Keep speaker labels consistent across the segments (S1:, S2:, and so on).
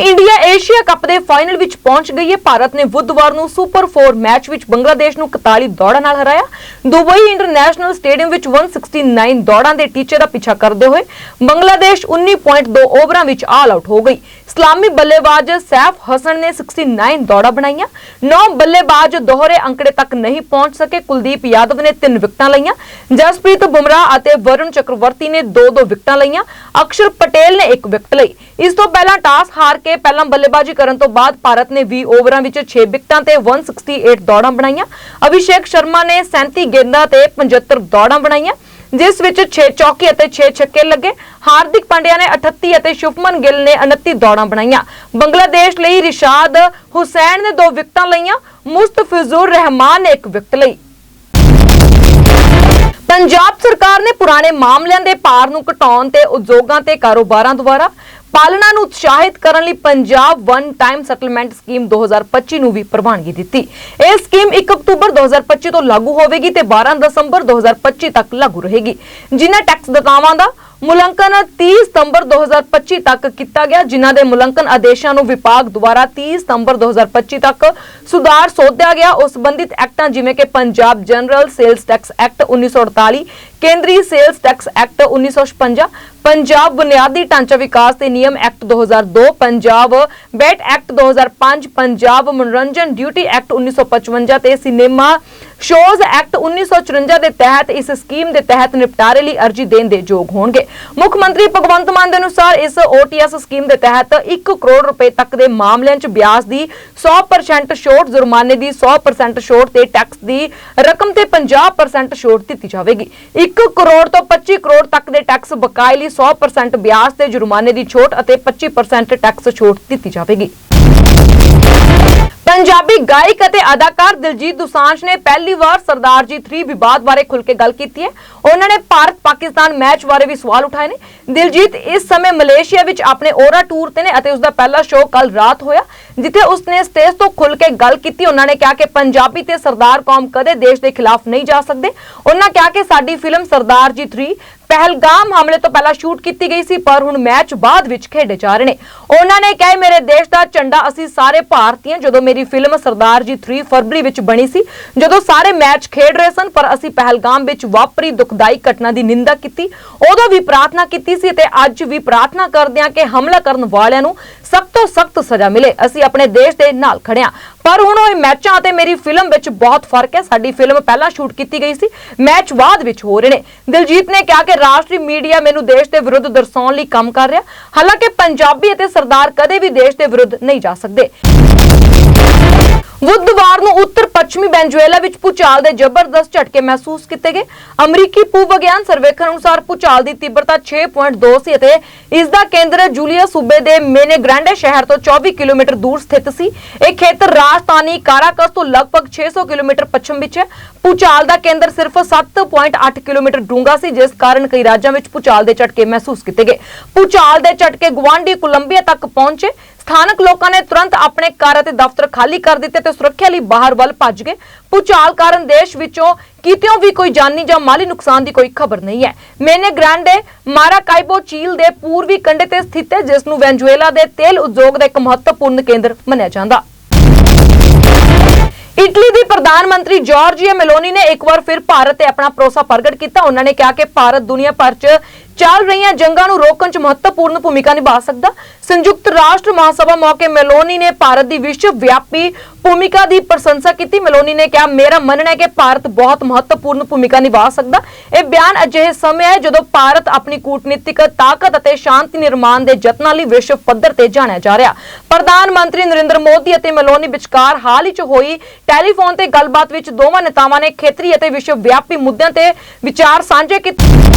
S1: India Asia cup ਦੇ final ਵਿੱਚ ਪਹੁੰਚ ਗਈ ਹੈ। ਭਾਰਤ ਨੇ ਬੁੱਧਵਾਰ ਨੂੰ ਸੁਪਰ 4 ਮੈਚ ਵਿੱਚ ਬੰਗਲਾਦੇਸ਼ ਨੂੰ 41 ਦੌੜਾਂ ਨਾਲ ਹਰਾਇਆ। ਦੁਬਈ ਇੰਟਰਨੈਸ਼ਨਲ ਸਟੇਡੀਅਮ ਵਿੱਚ 169 ਦੌੜਾਂ ਦੇ ਟੀਚੇ ਦਾ ਪਿੱਛਾ ਕਰਦੇ ਹੋਏ ਬੰਗਲਾਦੇਸ਼ 19.2 ਓਵਰਾਂ ਵਿੱਚ ਆਲ ਆਊਟ ਹੋ ਗਈ। ਇਸਲਾਮੀ ਬੱਲੇਬਾਜ਼ ਸੈਫ ਹਸਨ ਨੇ 69 ਦੌੜਾਂ ਬਣਾਈਆਂ। 9 ਬੱਲੇਬਾਜ਼ ਦੋਹਰੇ ਅੰਕੜੇ ਤੱਕ ਨਹੀਂ ਪਹੁੰਚ ਸਕੇ। ਕੁਲਦੀਪ ਯਾਦਵ ਨੇ 3 ਵਿਕਟਾਂ ਲਈਆਂ। ਜਸਪ੍ਰੀਤ ਬੁਮਰਾਹ ਅਤੇ ਵਰੁਣ ਚੱਕਰਵਰਤੀ ਨੇ 2-2 ਵਿਕਟਾਂ ਲਈਆਂ। ਅਕਸ਼ਰ ਪਟੇਲ ਨੇ 1 ਵਿਕਟ ਲਈ। ਇਸ ਤੋਂ ਪਹਿਲਾਂ ਟਾਸ ਹਾਰ ਕੇ ਪਹਿਲਾਂ ਬੱਲੇਬਾਜ਼ੀ ਕਰਨ ਤੋਂ ਬਾਅਦ ਭਾਰਤ ਨੇ 20 ਓਵਰਾਂ ਵਿੱਚ 6 ਵਿਕਟਾਂ ਤੇ 168 ਦੌੜਾਂ ਬਣਾਈਆਂ। ਅਭਿਸ਼ੇਕ ਸ਼ਰਮਾ ਨੇ 37 ਗੇਂਦਾਂ ਤੇ 75 ਦੌੜਾਂ ਬਣਾਈਆਂ, ਜਿਸ ਵਿੱਚ 6 ਚੌਕੇ ਅਤੇ 6 ਛੱਕੇ ਲੱਗੇ। ਹਾਰਦਿਕ ਪਾਂਡਿਆ ਨੇ 38 ਅਤੇ ਸ਼ੁਭਮਨ ਗਿੱਲ ਨੇ 29 ਦੌੜਾਂ ਬਣਾਈਆਂ। ਬੰਗਲਾਦੇਸ਼ ਲਈ ਰਿਸ਼ਾਦ ਹੁਸੈਨ ਨੇ 2 ਵਿਕਟਾਂ ਲਈਆਂ, ਮੁਸਤਫਿਜ਼ੁਰ ਰਹਿਮਾਨ ਨੇ 1 ਵਿਕਟ ਲਈ। ਪੰਜਾਬ ਸਰਕਾਰ ਨੇ ਪੁਰਾਣੇ ਮਾਮਲਿਆਂ ਦੇ ਭਾਰ ਨੂੰ ਘਟਾਉਣ ਤੇ ਉਦਯੋਗਾਂ ਤੇ ਕਾਰੋਬਾਰਾਂ ਦੁਆਰਾ ਪਾਲਣਾ ਨੂੰ ਉਤਸ਼ਾਹਿਤ ਕਰਨ ਲਈ Punjab one time settlement scheme 2025 ਨੂੰ ਵੀ ਪ੍ਰਵਾਨਗੀ ਦਿੱਤੀ। ਇਹ ਸਕੀਮ 1 ਅਕਤੂਬਰ 2025 ਤੋਂ ਲਾਗੂ ਹੋਵੇਗੀ ਤੇ 12 ਦਸੰਬਰ 2025 ਤੱਕ ਲਾਗੂ ਰਹੇਗੀ। ਜਿਨ੍ਹਾਂ ਟੈਕਸ ਦਤਾਵਾਂ ਦਾ ਮੁਲਾਂਕਣ 30 ਸਤੰਬਰ 2025 ਤੱਕ ਕੀਤਾ ਗਿਆ, ਜਿਨ੍ਹਾਂ ਦੇ ਮੁਲਾਂਕਣ ਆਦੇਸ਼ਾਂ ਨੂੰ ਵਿਭਾਗ ਦੁਆਰਾ 30 ਸਤੰਬਰ 2025 ਤੱਕ ਸੁਧਾਰ ਸੋਧਿਆ ਗਿਆ। ਉਸ ਸੰਬੰਧਿਤ ਐਕਟਾਂ ਜਿਵੇਂ ਕਿ Punjab general sales tax act 1948 ਕੇਂਦਰੀ ਸੇਲਸ ਟੈਕਸ ਐਕਟ 1956 ਪੰਜਾਬ ਬੁਨਿਆਦੀ ਢਾਂਚਾ ਵਿਕਾਸ ਤੇ ਨਿਯਮ act 2002 Punjab VAT act 2005 Punjab ਮਨੋਰੰਜਨ ਡਿਊਟੀ ਐਕਟ 1955 ਤੇ ਸਿਨੇਮਾ ਸ਼ੋਜ਼ ਐਕਟ 1954 ਦੇ ਤਹਿਤ ਇਸ ਸਕੀਮ ਦੇ ਤਹਿਤ ਨਿਪਟਾਰੇ ਲਈ ਅਰਜ਼ੀ ਦੇਣ ਦੇ ਯੋਗ ਹੋਣਗੇ। ਮੁੱਖ ਮੰਤਰੀ ਭਗਵੰਤ ਮਾਨ ਦੇ ਅਨੁਸਾਰ ਇਸ OTS ਸਕੀਮ ਦੇ ਤਹਿਤ 1 ਕਰੋੜ ਰੁਪਏ ਤੱਕ ਦੇ ਮਾਮਲਿਆਂ 'ਚ ਵਿਆਜ ਦੀ 100% ਛੋਟ, ਜੁਰਮਾਨੇ ਦੀ 100% ਛੋਟ ਤੇ ਟੈਕਸ ਦੀ ਰਕਮ ਤੇ 50% ਛੋਟ ਦਿੱਤੀ ਜਾਵੇਗੀ। 1 ਕਰੋੜ ਤੋਂ 25 ਕਰੋੜ ਤੱਕ ਦੇ ਟੈਕਸ ਬਕਾਏ ਲਈ 100% ਵਿਆਜ ਤੇ ਜੁਰਮਾਨੇ ਦੀ ਛੋਟ ਅਤੇ 25% ਟੈਕਸ ਛੋਟ ਦਿੱਤੀ ਜਾਵੇਗੀ। ਪੰਜਾਬੀ ਗਾਇਕ ਅਤੇ ਅਦਾਕਾਰ ਦਿਲਜੀਤ ਦੋਸਾਂਝ ਨੇ ਪਹਿਲੀ ਵਾਰ ਸਰਦਾਰ 3 ਵਿਵਾਦ ਬਾਰੇ ਖੁੱਲ ਕੇ ਗੱਲ ਕੀਤੀ ਹੈ। ਉਹਨਾਂ ਨੇ ਭਾਰਤ ਪਾਕਿਸਤਾਨ ਮੈਚ ਬਾਰੇ ਵੀ ਸਵਾਲ ਉਠਾਏ ਨੇ। ਦਿਲਜੀਤ ਇਸ ਸਮੇਂ ਮਲੇਸ਼ੀਆ ਵਿੱਚ ਆਪਣੇ ਓਰਾ ਟੂਰ ਤੇ ਨੇ ਅਤੇ ਉਸ ਦਾ ਪਹਿਲਾ ਸ਼ੋਅ ਕੱਲ ਰਾਤ ਹੋਇਆ, ਜਿੱਥੇ ਉਸਨੇ ਸਟੇਜ ਤੋਂ ਖੁੱਲ ਕੇ ਗੱਲ ਕੀਤੀ। ਉਹਨਾਂ ਨੇ ਕਿਹਾ ਕਿ ਪੰਜਾਬੀ ਤੇ ਸਰਦਾਰ ਕੌਮ ਕਦੇ ਦੇਸ਼ ਦੇ ਖਿਲਾਫ ਨਹੀਂ ਜਾ ਸਕਦੇ। ਉਹਨਾਂ ਕਿਹਾ ਕਿ ਸਾਡੀ ਫਿਲਮ ਸਰਦਾਰ ਜੀ 3 ਪਹਿਲਗਾਮ ਹਮਲੇ ਤੋਂ ਪਹਿਲਾਂ ਸ਼ੂਟ ਕੀਤੀ ਗਈ ਸੀ, ਪਰ ਹੁਣ ਮੈਚ ਬਾਅਦ ਵਿੱਚ ਖੇਡੇ ਜਾ ਰਹੇ ਨੇ। ਉਹਨਾਂ ਨੇ ਕਿਹਾ, ਮੇਰੇ ਦੇਸ਼ ਦਾ ਝੰਡਾ ਅਸੀਂ ਸਾਰੇ ਭਾਰਤੀਆਂ, ਜਦੋਂ ਮੇਰੀ ਫਿਲਮ ਸਰਦਾਰ ਜੀ 3 ਫਰਵਰੀ ਵਿੱਚ ਬਣੀ ਸੀ, ਜਦੋਂ ਸਾਰੇ ਮੈਚ ਖੇਡ ਰਹੇ ਸਨ, ਪਰ ਅਸੀਂ ਪਹਿਲਗਾਮ ਵਿੱਚ ਵਾਪਰੀ ਦੁਖਦਾਈ ਘਟਨਾ ਦੀ ਨਿੰਦਾ ਕੀਤੀ, ਉਦੋਂ ਵੀ ਪ੍ਰਾਰਥਨਾ ਕੀਤੀ ਸੀ ਤੇ ਅੱਜ ਵੀ ਪ੍ਰਾਰਥਨਾ ਕਰਦੇ ਹਾਂ ਕਿ ਹਮਲਾ ਕਰਨ ਵਾਲਿਆਂ ਨੂੰ ਸਖਤ ਤੋਂ ਸਖਤ ਸਜ਼ਾ ਮਿਲੇ। ਅਸੀਂ ਆਪਣੇ ਦੇਸ਼ ਦੇ ਨਾਲ ਖੜੇ ਪਰ ਹੁਣ ਉਹ ਮੈਚਾਂ ਅਤੇ ਮੇਰੀ ਫਿਲਮ ਵਿੱਚ ਬਹੁਤ ਫ਼ਰਕ ਹੈ। ਸਾਡੀ ਫਿਲਮ ਪਹਿਲਾਂ ਸ਼ੂਟ ਕੀਤੀ ਗਈ ਸੀ। ਮੈਚ ਬਾਅਦ ਵਿੱਚ ਹੋ ਰਹੇ ਨੇ। ਦਿਲਜੀਤ ਨੇ ਕਿਹਾ ਕਿ ਰਾਸ਼ਟਰੀ ਮੀਡੀਆ ਮੈਨੂੰ ਦੇਸ਼ ਦੇ ਵਿਰੁੱਧ ਦਰਸਾਉਣ ਲਈ ਕੰਮ ਕਰ ਰਿਹਾ। ਹਾਲਾਂਕਿ ਪੰਜਾਬੀ ਅਤੇ ਸਰਦਾਰ ਕਦੇ ਵੀ ਦੇਸ਼ ਦੇ ਵਿਰੁੱਧ ਨਹੀਂ ਜਾ ਸਕਦੇ। ਬੁੱਧਵਾਰ ਨੂੰ ਉੱਤਰ ਪੱਛਮੀ ਵੈਨਜ਼ੂਏਲਾ ਵਿੱਚ ਭੂਚਾਲ ਦੇ ਜ਼ਬਰਦਸਤ ਝਟਕੇ ਮਹਿਸੂਸ ਕੀਤੇ ਗਏ। ਅਮਰੀਕੀ ਭੂ ਸਰਵੇਖਣ ਅਨੁਸਾਰ ਭੂਚਾਲ ਦੀ ਤੀਬਰਤਾ 6.2 ਸੀ ਅਤੇ ਇਸ ਦਾ ਕੇਂਦਰ ਜੂਲੀਆ ਸੂਬੇ ਦੇ ਮੇਨੇ ਗ੍ਰਾਂਡੇ ਸ਼ਹਿਰ ਤੋਂ 24 ਕਿਲੋਮੀਟਰ ਦੂਰ ਸਥਿਤ ਸੀ। ਇਹ ਖੇਤਰ ਰਾਜਧਾਨੀ ਕਾਰਾਕਸ ਤੋਂ ਲਗਭਗ 600 ਕਿਲੋਮੀਟਰ ਪੱਛਮ ਵਿੱਚ ਹੈ। ਭੂਚਾਲ ਦਾ ਕੇਂਦਰ ਸਿਰਫ 7.8 ਕਿਲੋਮੀਟਰ ਡੂੰਘਾ ਸੀ, ਜਿਸ ਕਾਰਨ ਕਈ ਰਾਜਾਂ ਵਿੱਚ ਭੂਚਾਲ ਦੇ ਝਟਕੇ ਮਹਿਸੂਸ ਕੀਤੇ ਗਏ। ਭੂਚਾਲ ਦੇ ਝਟਕੇ ਗਵਾਂਡੀ ਕੋਲੰਬੀਆ ਤੱਕ ਪਹੁੰਚੇ। ਸਥਾਨਕ ਲੋਕਾਂ ਨੇ ਤੁਰੰਤ ਆਪਣੇ ਘਰ ਅਤੇ ਦਫ਼ਤਰ ਖਾਲੀ ਕਰ ਦਿੱਤੇ ਤੇ ਸੁਰੱਖਿਆ ਲਈ ਬਾਹਰ ਵੱਲ ਭੱਜ ਗਏ। ਭੂਚਾਲ ਕਾਰਨ ਦੇਸ਼ ਵਿੱਚੋਂ ਕਿਤਿਓਂ ਵੀ ਕੋਈ ਜਾਨੀ ਜਾਂ ਮਾਲੀ ਨੁਕਸਾਨ ਦੀ ਕੋਈ ਖਬਰ ਨਹੀਂ ਹੈ। ਮੇਨੇ ਗ੍ਰਾਂਡੇ ਮਾਰਾਕਾਈਬੋ ਝੀਲ ਦੇ ਪੂਰਬੀ ਕੰਢੇ ਤੇ ਸਥਿਤ ਹੈ, ਜਿਸ ਨੂੰ ਵੈਨਜ਼ੂਏਲਾ ਦੇ ਤੇਲ ਉਦਯੋਗ ਦਾ ਇੱਕ ਮਹੱਤਵਪੂਰਨ ਕੇਂਦਰ ਮੰਨਿਆ ਜਾਂਦਾ। ਇਟਲੀ ਦੀ ਪ੍ਰਧਾਨ ਮੰਤਰੀ ਜਾਰਜੀਆ ਮੈਲੋਨੀ ਨੇ ਇੱਕ ਵਾਰ ਫਿਰ ਭਾਰਤ ਤੇ ਆਪਣਾ ਭਰੋਸਾ ਪ੍ਰਗਟ ਕੀਤਾ। ਉਹਨਾਂ ਨੇ ਕਿਹਾ ਕਿ ਭਾਰਤ ਦੁਨੀਆ ਭਰ 'ਚ ਚੱਲ ਰਹੀਆਂ ਜੰਗਾਂ ਨੂੰ ਰੋਕਣ 'ਚ ਮਹੱਤਵਪੂਰਨ ਭੂਮਿਕਾ ਨਿਭਾ ਸਕਦਾ। ਸੰਯੁਕਤ ਰਾਸ਼ਟਰ ਮਹਾਸਭਾ ਮੌਕੇ ਮੈਲੋਨੀ ਨੇ ਭਾਰਤ ਦੀ ਵਿਸ਼ਵ ਵਿਆਪੀ ਭੂਮਿਕਾ ਦੀ ਪ੍ਰਸ਼ੰਸਾ ਕੀਤੀ। ਮੈਲੋਨੀ ਨੇ ਕਿਹਾ, ਮੇਰਾ ਮੰਨਣਾ ਹੈ ਕਿ ਭਾਰਤ ਬਹੁਤ ਮਹੱਤਵਪੂਰਨ ਭੂਮਿਕਾ ਨਿਭਾ ਸਕਦਾ। ਇਹ ਬਿਆਨ ਅਜਿਹੇ ਸਮੇਂ ਹੈ ਜਦੋਂ ਭਾਰਤ ਆਪਣੀ ਕੂਟਨੀਤਿਕ ਤਾਕਤ ਅਤੇ ਸ਼ਾਂਤੀ ਨਿਰਮਾਣ ਦੇ ਯਤਨਾਂ ਲਈ ਵਿਸ਼ਵ ਪੱਧਰ ਤੇ ਜਾਣਿਆ ਜਾ ਰਿਹਾ। ਪ੍ਰਧਾਨ ਮੰਤਰੀ ਨਰਿੰਦਰ ਮੋਦੀ ਅਤੇ ਮੈਲੋਨੀ ਵਿਚਕਾਰ ਹਾਲ ਹੀ 'ਚ ਹੋਈ ਟੈਲੀਫੋਨ ਤੇ ਗੱਲਬਾਤ ਵਿੱਚ ਦੋਵਾਂ ਨੇਤਾਵਾਂ ਨੇ ਖੇਤਰੀ ਅਤੇ ਵਿਸ਼ਵ ਵਿਆਪੀ ਮੁੱਦਿਆਂ ਤੇ ਵਿਚਾਰ ਸਾਂਝੇ ਕੀਤੇ।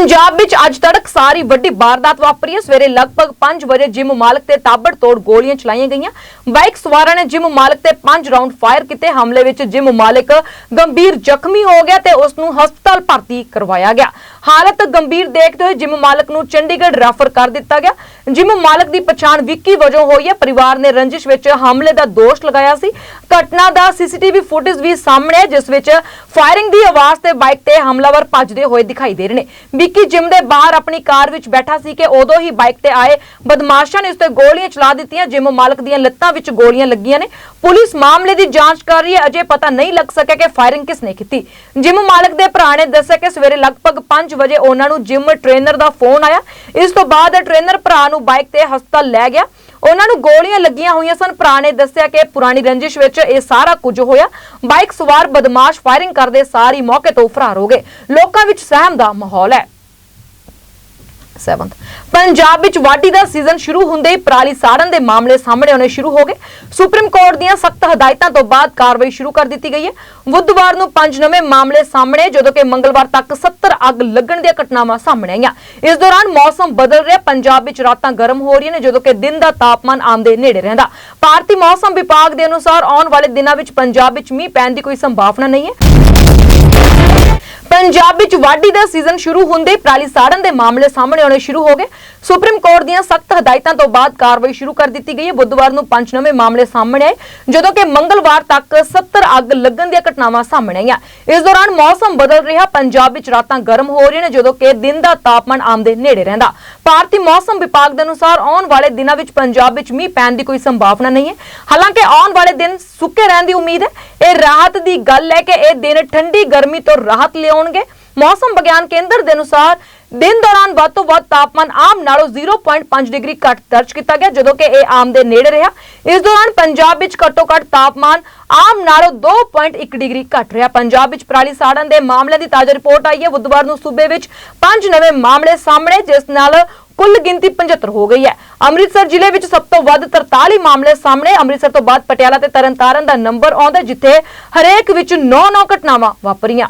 S1: ਪੰਜਾਬ ਵਿੱਚ ਅੱਜ ਤੜਕ ਸਾਰੀ ਵੱਡੀ ਵਾਰਦਾਤ ਵਾਪਰੀ ਹੈ। ਸਵੇਰੇ ਲਗਭਗ 5 ਵਜੇ ਜਿਮ ਮਾਲਕ ਤੇ ਤਾਬੜਤੋੜ ਗੋਲੀਆਂ ਚਲਾਈਆਂ ਗਈਆਂ। ਬਾਈਕ ਸਵਾਰਾਂ ਨੇ ਜਿਮ ਮਾਲਕ ਤੇ 5 ਰਾਉਂਡ ਫਾਇਰ ਕੀਤੇ। ਹਮਲੇ ਵਿੱਚ ਜਿਮ ਮਾਲਕ ਗੰਭੀਰ ਜ਼ਖਮੀ ਹੋ ਗਿਆ ਤੇ ਉਸ ਨੂੰ ਹਸਪਤਾਲ ਭਰਤੀ ਕਰਵਾਇਆ ਗਿਆ। ਹਾਲਤ ਗੰਭੀਰ ਦੇਖਦੇ ਹੋਏ ਜਿਮ ਮਾਲਕ ਨੂੰ ਚੰਡੀਗੜ੍ਹ ਰੈਫਰ ਕਰ ਦਿੱਤਾ ਗਿਆ। ਜਿਮ ਮਾਲਕ ਦੀ ਪਛਾਣ ਵਿੱਕੀ ਵਜੋਂ ਹੋਈ ਹੈ। ਪਰਿਵਾਰ ਨੇ ਰੰਜਿਸ਼ ਵਿੱਚ ਹਮਲੇ ਦਾ ਦੋਸ਼ ਲਗਾਇਆ ਸੀ। ਘਟਨਾ ਦਾ ਸੀਸੀਟੀਵੀ ਫੁਟੇਜ ਵੀ ਸਾਹਮਣੇ ਹੈ, ਜਿਸ ਵਿੱਚ ਫਾਇਰਿੰਗ ਦੀ ਆਵਾਜ਼ ਤੇ ਬਾਈਕ ਤੇ ਹਮਲਾਵਰ ਭੱਜਦੇ ਹੋਏ ਦਿਖਾਈ ਦੇ ਰਹੇ ਨੇ। ਵਿੱਕੀ ਜਿਮ ਦੇ ਬਾਹਰ ਆਪਣੀ ਕਾਰ ਵਿੱਚ ਬੈਠਾ ਸੀ ਕਿ ਉਦੋਂ ਹੀ ਬਾਈਕ ਤੇ ਆਏ ਬਦਮਾਸ਼ਾਂ ਨੇ ਉਸ ਤੇ ਗੋਲੀਆਂ ਚਲਾ ਦਿੱਤੀਆਂ। ਜਿਮ ਮਾਲਕ ਦੀਆਂ ਲੱਤਾਂ ਵਿੱਚ ਗੋਲੀਆਂ ਲੱਗੀਆਂ ਨੇ। ਪੁਲਿਸ ਮਾਮਲੇ ਦੀ ਜਾਂਚ ਕਰ ਰਹੀ ਹੈ। ਅਜੇ ਪਤਾ ਨਹੀਂ ਲੱਗ ਸਕਿਆ ਕਿ ਫਾਇਰਿੰਗ ਕਿਸ ਨੇ ਕੀਤੀ। ਜਿਮ ਮਾਲਕ ਦੇ ਭਰਾ ਨੇ ਦੱਸਿਆ ਕਿ ਸਵੇਰੇ ਲਗਭਗ 5 ਵਜੇ ਉਹਨਾਂ ਨੂੰ ਜਿਮ ਟ੍ਰੇਨਰ ਦਾ ਫੋਨ ਆਇਆ। ਇਸ ਤੋਂ ਬਾਅਦ ਟ੍ਰੇਨਰ ਭਰਾ ਨੂੰ ਬਾਈਕ ਤੇ ਹਸਪਤਾਲ ਲੈ ਗਿਆ। ਉਹਨਾਂ ਨੂੰ ਗੋਲੀਆਂ ਲੱਗੀਆਂ ਹੋਈਆਂ ਸਨ। ਭਰਾ ਨੇ ਦੱਸਿਆ ਕਿ ਪੁਰਾਣੀ ਰੰਜਿਸ਼ ਵਿੱਚ ਇਹ ਸਾਰਾ ਕੁਝ ਹੋਇਆ। ਬਾਈਕ ਸਵਾਰ ਬਦਮਾਸ਼ ਫਾਇਰਿੰਗ ਕਰਦੇ ਸਾਰੀ ਮੌਕੇ ਤੋਂ ਫਰਾਰ ਹੋ ਗਏ। ਲੋਕਾਂ ਵਿੱਚ ਸਹਿਮ ਦਾ ਮਾਹੌਲ ਹੈ। 7th ਪੰਜਾਬ ਵਿੱਚ ਵਾਢੀ ਦਾ ਸੀਜ਼ਨ ਸ਼ੁਰੂ ਹੁੰਦੇ ਹੀ ਪਰਾਲੀ ਸਾੜਨ ਦੇ ਮਾਮਲੇ ਸਾਹਮਣੇ ਆਉਣੇ ਸ਼ੁਰੂ ਹੋ ਗਏ। ਸੁਪਰੀਮ ਕੋਰਟ ਦੀਆਂ ਸਖਤ ਹਦਾਇਤਾਂ ਤੋਂ ਬਾਅਦ ਕਾਰਵਾਈ ਸ਼ੁਰੂ ਕਰ ਦਿੱਤੀ ਗਈ ਹੈ। ਬੁੱਧਵਾਰ ਨੂੰ ਪੰਜ ਨਵੇਂ ਮਾਮਲੇ ਸਾਹਮਣੇ, ਜਦੋਂ ਕਿ ਮੰਗਲਵਾਰ ਤੱਕ 70 ਅੱਗ ਲੱਗਣ ਦੀਆਂ ਘਟਨਾਵਾਂ ਸਾਹਮਣੇ ਆਈਆਂ। ਇਸ ਦੌਰਾਨ ਮੌਸਮ ਬਦਲ ਰਿਹਾ, ਪੰਜਾਬ ਵਿੱਚ ਰਾਤਾਂ ਗਰਮ ਹੋ ਰਹੀਆਂ ਨੇ, ਜਦੋਂ ਕਿ ਦਿਨ ਦਾ ਤਾਪਮਾਨ ਆਮ ਦੇ ਨੇੜੇ ਰਹਿੰਦਾ। ਭਾਰਤੀ ਮੌਸਮ ਵਿਭਾਗ ਦੇ ਅਨੁਸਾਰ ਆਉਣ ਵਾਲੇ ਦਿਨਾਂ ਵਿੱਚ ਪੰਜਾਬ ਵਿੱਚ ਮੀਂਹ ਪੈਣ ਦੀ ਕੋਈ ਸੰਭਾਵਨਾ ਨਹੀਂ ਹੈ। ਪੰਜਾਬ ਵਿੱਚ ਵਾਢੀ ਦਾ ਸੀਜ਼ਨ ਸ਼ੁਰੂ ਹੁੰਦੇ ਹੀ ਪਰਾਲੀ ਸਾੜਨ ਦੇ ਮਾਮਲੇ ਸਾਹਮਣੇ ਆਉਣੇ ਸ਼ੁਰੂ ਹੋ ਗਏ। ਸੁਪਰੀਮ ਕੋਰਟ ਦੀਆਂ ਸਖਤ ਹਦਾਇਤਾਂ ਤੋਂ ਬਾਅਦ ਕਾਰਵਾਈ ਸ਼ੁਰੂ ਕਰ ਦਿੱਤੀ ਗਈ ਹੈ। ਬੁੱਧਵਾਰ ਨੂੰ ਪੰਜ ਨਵੇਂ ਮਾਮਲੇ ਸਾਹਮਣੇ ਆਏ, ਜਦੋਂ ਕਿ ਮੰਗਲਵਾਰ ਤੱਕ 70 ਅੱਗ ਲੱਗਣ ਦੀਆਂ ਘਟਨਾਵਾਂ ਸਾਹਮਣੇ ਆਈਆਂ। ਇਸ ਦੌਰਾਨ ਮੌਸਮ ਬਦਲ ਰਿਹਾ, ਪੰਜਾਬ ਵਿੱਚ ਰਾਤਾਂ ਗਰਮ ਹੋ ਰਹੀਆਂ ਨੇ, ਜਦੋਂ ਕਿ ਦਿਨ ਦਾ ਤਾਪਮਾਨ ਆਮ ਦੇ ਨੇੜੇ ਰਹਿੰਦਾ। ਭਾਰਤੀ ਮੌਸਮ ਵਿਭਾਗ ਦੇ ਅਨੁਸਾਰ ਆਉਣ ਵਾਲੇ ਦਿਨਾਂ ਵਿੱਚ ਪੰਜਾਬ ਵਿੱਚ ਮੀਂਹ ਪੈਣ ਦੀ ਕੋਈ ਸੰਭਾਵਨਾ ਨਹੀਂ ਹੈ। ਹਾਲਾਂਕਿ ਆਉਣ ਵਾਲੇ ਦਿਨ ਸੁੱਕੇ ਰਹਿਣ ਦੀ ਉਮੀਦ ਹੈ। ਇਹ ਰਾਹਤ ਦੀ ਗੱਲ ਹੈ ਕਿ ਇਹ ਦਿਨ ਠੰਡੀ ਗਰਮੀ ਤੋਂ ਰਾਹਤ ਲਿਆਉਣਗੇ। ਮੌਸਮ ਵਿਗਿਆਨ ਕੇਂਦਰ ਦੇ ਅਨੁਸਾਰ ਦਿਨ ਦੌਰਾਨ ਵੱਧ ਤੋਂ ਵੱਧ ਤਾਪਮਾਨ ਆਮ ਨਾਲੋਂ 0.5 ਡਿਗਰੀ ਘੱਟ ਦਰਜ ਕੀਤਾ ਗਿਆ, ਜਦੋਂ ਕਿ ਇਹ ਆਮ ਦੇ ਨੇੜੇ ਰਿਹਾ। ਇਸ ਦੌਰਾਨ ਪੰਜਾਬ ਵਿੱਚ ਘੱਟੋ ਘੱਟ ਤਾਪਮਾਨ ਆਮ ਨਾਲੋਂ 2.1 ਡਿਗਰੀ ਘੱਟ ਰਿਹਾ। ਪੰਜਾਬ ਵਿੱਚ ਪਰਾਲੀ ਸਾੜਨ ਦੇ ਮਾਮਲਿਆਂ ਦੀ ਤਾਜ਼ਾ ਰਿਪੋਰਟ ਆਈ ਹੈ। ਬੁੱਧਵਾਰ ਨੂੰ ਸੂਬੇ ਵਿੱਚ ਪੰਜ ਨਵੇਂ ਮਾਮਲੇ ਸਾਹਮਣੇ, ਜਿਸ ਨਾਲ ਕੁੱਲ ਗਿਣਤੀ 75 ਹੋ ਗਈ ਹੈ। ਅੰਮ੍ਰਿਤਸਰ ਜ਼ਿਲ੍ਹੇ ਵਿੱਚ ਸਭ ਤੋਂ ਵੱਧ 43 ਮਾਮਲੇ ਸਾਹਮਣੇ। ਅੰਮ੍ਰਿਤਸਰ ਤੋਂ ਬਾਅਦ ਪਟਿਆਲਾ ਤੇ ਤਰਨਤਾਰਨ ਦਾ ਨੰਬਰ ਆਉਂਦਾ ਜਿੱਥੇ ਹਰੇਕ ਵਿੱਚ 9-9 ਘਟਨਾਵਾਂ ਵਾਪਰੀਆਂ।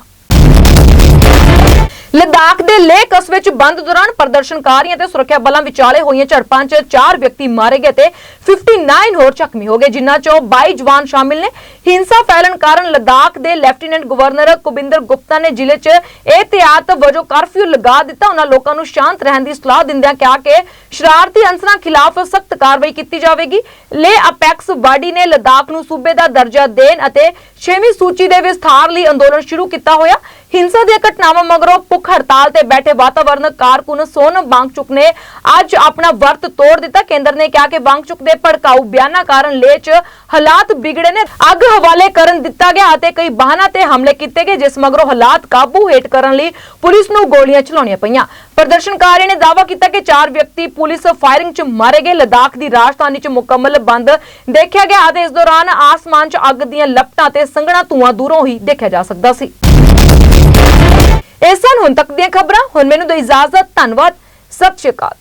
S1: ਲਦਾਖ ਦੇ ਲੇਹ ਕਸਬੇ ਚ ਬੰਦ ਦੌਰਾਨ ਪ੍ਰਦਰਸ਼ਨਕਾਰੀਆਂ ਤੇ ਸੁਰੱਖਿਆ ਬਲਾਂ ਵਿਚਾਲੇ ਹੋਈਆਂ ਝੜਪਾਂ 'ਚ 4 ਵਿਅਕਤੀ ਮਾਰੇ ਗਏ ਤੇ 59 ਹੋਰ ਜ਼ਖਮੀ ਹੋ ਗਏ ਜਿਨ੍ਹਾਂ 'ਚੋਂ 22 ਜਵਾਨ ਸ਼ਾਮਿਲ ਨੇ ਹਿੰਸਾ ਫੈਲਣ ਕਾਰਨ ਲਦਾਖ ਦੇ ਲੈਫਟੀਨੈਂਟ ਗਵਰਨਰ ਕੁਬਿੰਦਰ ਗੁਪਤਾ ਨੇ ਜ਼ਿਲ੍ਹੇ 'ਚ ਇਹਤਿਆਤ ਵਜੋਂ ਕਰਫਿਊ ਲਗਾ ਦਿੱਤਾ ਉਹਨਾਂ ਲੋਕਾਂ ਨੂੰ ਸ਼ਾਂਤ ਰਹਿਣ ਦੀ ਸਲਾਹ ਦਿੰਦਿਆਂ ਕਿਹਾ ਕਿ ਸ਼ਰਾਰਤੀ ਅਨਸਰਾਂ ਖਿਲਾਫ ਸਖਤ ਕਾਰਵਾਈ ਕੀਤੀ ਜਾਵੇਗੀ ਲੇ ਅਪੈਕਸ ਬਾਡੀ ਨੇ ਲਦਾਖ ਨੂੰ ਸੂਬੇ ਦਾ ਦਰਜਾ ਦੇਣ ਅਤੇ 6ਵੀਂ ਸੂਚੀ ਦੇ ਵਿਸਥਾਰ ਲਈ ਅੰਦੋਲਨ ਸ਼ੁਰੂ ਕੀਤਾ ਹੋਇਆ ਹਿੰਸਾ ਦੀਆਂ ਘਟਨਾਵਾਂ ਮਗਰੋਂ ਭੁੱਖ ਹੜਤਾਲ ਤੇ ਬੈਠੇ ਵਾਤਾਵਰਣ ਕਾਰਕੁਨ ਸੋਨਮ ਬਾਂਗਚੁਕ ਨੇ ਅੱਜ ਆਪਣਾ ਵਰਤ ਤੋੜ ਦਿੱਤਾ। ਕੇਂਦਰ ਨੇ ਕਿਹਾ ਕਿ ਬਾਂਗਚੁਕ ਦੇ ਭੜਕਾਊ ਬਿਆਨਾਂ ਕਾਰਨ ਲੇਹ 'ਚ ਹਾਲਾਤ ਵਿਗੜੇ ਨੇ। ਅੱਗ ਹਵਾਲੇ ਕਰਨ ਦਿੱਤਾ ਗਿਆ ਅਤੇ ਕਈ ਵਾਹਨਾਂ ਤੇ ਹਮਲੇ ਕੀਤੇ ਗਏ, ਜਿਸ ਮਗਰੋਂ ਹਾਲਾਤ ਕਾਬੂ ਹੇਠ ਕਰਨ ਲਈ ਪੁਲਿਸ ਨੂੰ ਗੋਲੀਆਂ ਚਲਾਉਣੀਆਂ ਪਈਆਂ। ਪ੍ਰਦਰਸ਼ਨਕਾਰੀਆਂ ਨੇ ਦਾਅਵਾ ਕੀਤਾ ਕਿ ਚਾਰ ਵਿਅਕਤੀ ਪੁਲਿਸ ਫਾਇਰਿੰਗ 'ਚ ਮਾਰੇ ਗਏ। ਲਦਾਖ ਦੀ ਰਾਜਧਾਨੀ 'ਚ ਮੁਕੰਮਲ ਬੰਦ ਦੇਖਿਆ ਗਿਆ ਅਤੇ ਇਸ ਦੌਰਾਨ ਆਸਮਾਨ 'ਚ ਅੱਗ ਦੀਆਂ ਲਪਟਾਂ ਤੇ ਸੰਘਣਾ ਧੂਆਂ ਦੂਰੋਂ ਹੀ ਦੇਖਿਆ ਜਾ ਸਕਦਾ ਸੀ। ਇਹ ਸਨ ਹੁਣ ਤੱਕ ਦੀਆਂ ਖਬਰਾਂ ਹੁਣ ਮੈਨੂੰ ਦਿਓ ਇਜਾਜ਼ਤ ਧੰਨਵਾਦ ਸਤਿ ਸ਼੍ਰੀ ਅਕਾਲ।